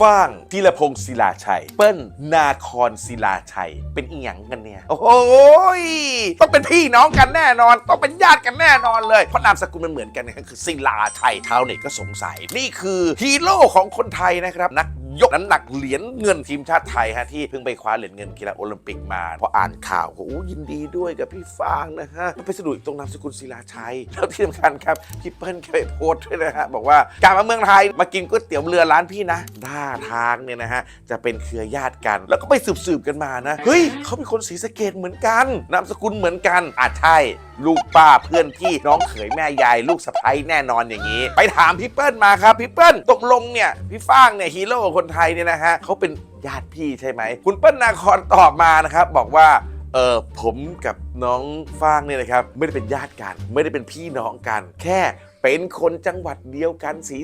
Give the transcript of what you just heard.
ฟ้างธีรพงศ์ศิลาชัย เปิ้ลนาคอนศิลาชัย เป็นอีหยังกันเนี่ย โอ้โหยต้องเป็นพี่น้องกันแน่นอน ต้องเป็นญาติกันแน่นอนเลย เพราะนามสกุลมันเหมือนกันนะครับคือศิลาชัยเท้าวเน็ตก็สงสัย นี่คือฮีโร่ของคนไทยนะครับนัก ยกน้ำหนักเหรียญเงินทีมชาติไทยฮะที่เพิ่งไปคว้าเหรียญเงินกีฬาโอลิมปิกมา พออ่านข่าวก็โอ้ยินดีด้วยกับพี่ฟางนะฮะไปสะดุดตรงนามสกุลศิลาชัย แล้วที่สำคัญครับพี่เปิ้ลเคยโพสต์ด้วยนะฮะบอกว่ากลับมาเมืองไทยมากินก๋วยเตี๋ยวเรือร้านพี่นะท่าทางเนี่ยนะฮะจะเป็นเครือญาติกัน แล้วก็ไปสืบๆกันมานะเฮ้ยเขาเป็นคนศรีสะเกดเหมือนกันนามสกุลเหมือนกันอาจใช่ ลูกป้าเพื่อนพี่น้องเขยแม่ยาย ลูกสะใภ้แน่นอนอย่างนี้ ไปถามพี่เปิ้ลมาครับพี่เปิ้ลตกลงเนี่ยพี่ฟ้างเนี่ยฮีโร่คนไทยเนี่ยนะฮะเขาเป็นญาติพี่ใช่ไหมคุณเปิ้ลนาคอนตอบมานะครับบอกว่าเออผมกับน้องฟางเนี่ยนะครับ ไม่ได้เป็นญาติกัน ไม่ได้เป็นพี่น้องกัน แค่เป็นคนจังหวัดเดียวกันศรี